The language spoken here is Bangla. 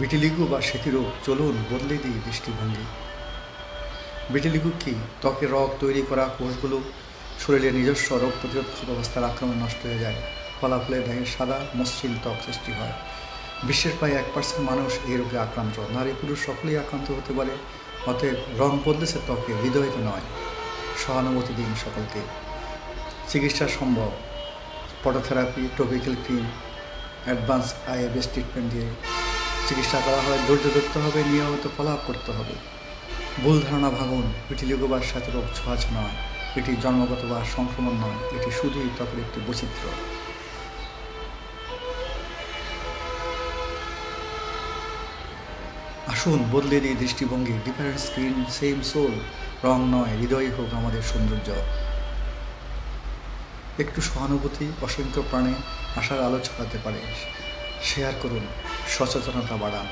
বিটিলিগু বা সেতিরোগ চলুন বদলে দিই দৃষ্টিভঙ্গি। বিটিলিগু কি? ত্বকের রগ তৈরি করা কোষগুলো শরীরের নিজস্ব রোগ প্রতিরোধ ব্যবস্থার আক্রমণে নষ্ট হয়ে যায়, ফলাফলে দেহে সাদা, মসৃণ ত্বক সৃষ্টি হয়। বিশ্বের প্রায় এক পার্সেন্ট মানুষ এই রোগে আক্রান্ত। নারী পুরুষ সকলেই আক্রান্ত হতে পারে, অতএব রং বদলেছে ত্বকে হৃদয়তে নয়। সহানুভূতি দিন সকলকে। চিকিৎসা সম্ভব। Phototherapy topical cream advance IABS treatment দিয়ে চিকিৎসা করা হয়, ধৈর্য ধরতে হবে, নিয়মিত ফলাপ করতে হবে। ভুল ধারণা ভাঙুন পিঠিলিগোবার সাথে রোগ ছোঁয়াচ নয়, এটি জন্মগত বা সংক্রমণ নয়, এটি শুধুই ত্বকের একটি বৈচিত্র্য। আসুন, বদলে দিই দৃষ্টিভঙ্গি ডিফারেন্ট স্ক্রিন সেম সোল রং নয় হৃদয় হোক আমাদের সৌন্দর্য। একটু সহানুভূতি অসংখ্য প্রাণে, আশার আলো ছড়াতে পারে। শেয়ার করুন। সচেতনতা বাড়ান।